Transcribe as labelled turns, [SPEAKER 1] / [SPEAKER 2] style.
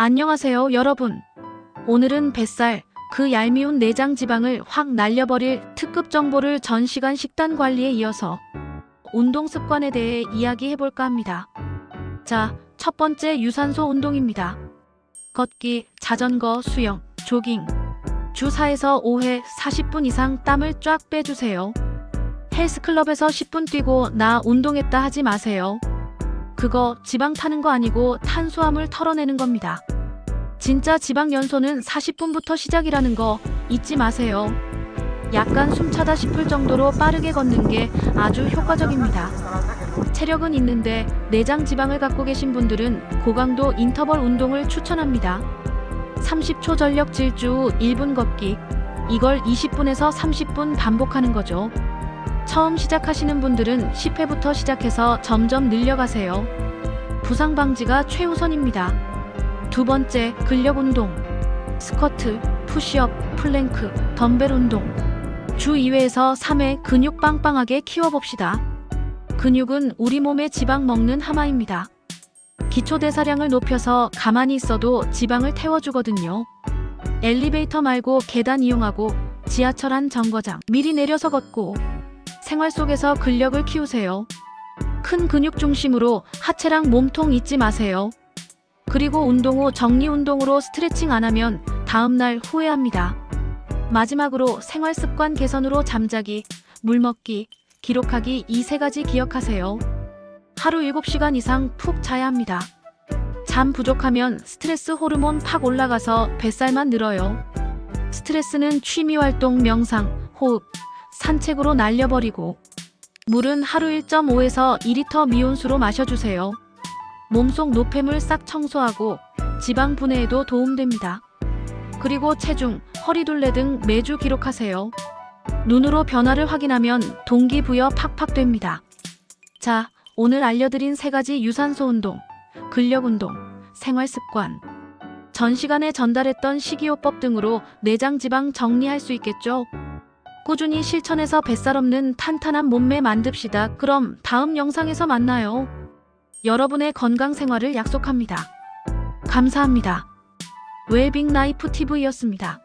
[SPEAKER 1] 안녕하세요, 여러분. 오늘은 뱃살, 그 얄미운 내장 지방을 확 날려버릴 특급 정보를 전시간 식단 관리에 이어서 운동 습관에 대해 이야기해볼까 합니다. 자, 첫 번째 유산소 운동입니다. 걷기, 자전거, 수영, 조깅. 주 4에서 5회 40분 이상 땀을 쫙 빼주세요. 헬스클럽에서 10분 뛰고 나 운동했다 하지 마세요. 그거 지방 타는 거 아니고 탄수화물 털어내는 겁니다. 진짜 지방 연소는 40분부터 시작이라는 거 잊지 마세요. 약간 숨차다 싶을 정도로 빠르게 걷는 게 아주 효과적입니다. 체력은 있는데 내장 지방을 갖고 계신 분들은 고강도 인터벌 운동을 추천합니다. 30초 전력 질주 후 1분 걷기. 이걸 20분에서 30분 반복하는 거죠. 처음 시작하시는 분들은 10회부터 시작해서 점점 늘려가세요. 부상 방지가 최우선입니다. 두 번째, 근력 운동. 스쿼트, 푸시업, 플랭크, 덤벨 운동. 주 2회에서 3회 근육 빵빵하게 키워봅시다. 근육은 우리 몸의 지방 먹는 하마입니다. 기초 대사량을 높여서 가만히 있어도 지방을 태워주거든요. 엘리베이터 말고 계단 이용하고 지하철 안 정거장 미리 내려서 걷고 생활 속에서 근력을 키우세요. 큰 근육 중심으로 하체랑 몸통 잊지 마세요. 그리고 운동 후 정리 운동으로 스트레칭 안 하면 다음날 후회합니다. 마지막으로 생활 습관 개선으로 잠자기, 물 먹기, 기록하기 이 세 가지 기억하세요. 하루 7시간 이상 푹 자야 합니다. 잠 부족하면 스트레스 호르몬 팍 올라가서 뱃살만 늘어요. 스트레스는 취미 활동, 명상, 호흡, 산책으로 날려버리고 물은 하루 1.5에서 2리터 미온수로 마셔주세요. 몸속 노폐물 싹 청소하고 지방 분해에도 도움됩니다. 그리고 체중, 허리둘레 등 매주 기록하세요. 눈으로 변화를 확인하면 동기부여 팍팍 됩니다. 자, 오늘 알려드린 세 가지 유산소 운동, 근력 운동, 생활 습관. 전 시간에 전달했던 식이요법 등으로 내장 지방 정리할 수 있겠죠? 꾸준히 실천해서 뱃살 없는 탄탄한 몸매 만듭시다. 그럼 다음 영상에서 만나요. 여러분의 건강 생활을 약속합니다. 감사합니다. 웰빙 라이프 TV였습니다.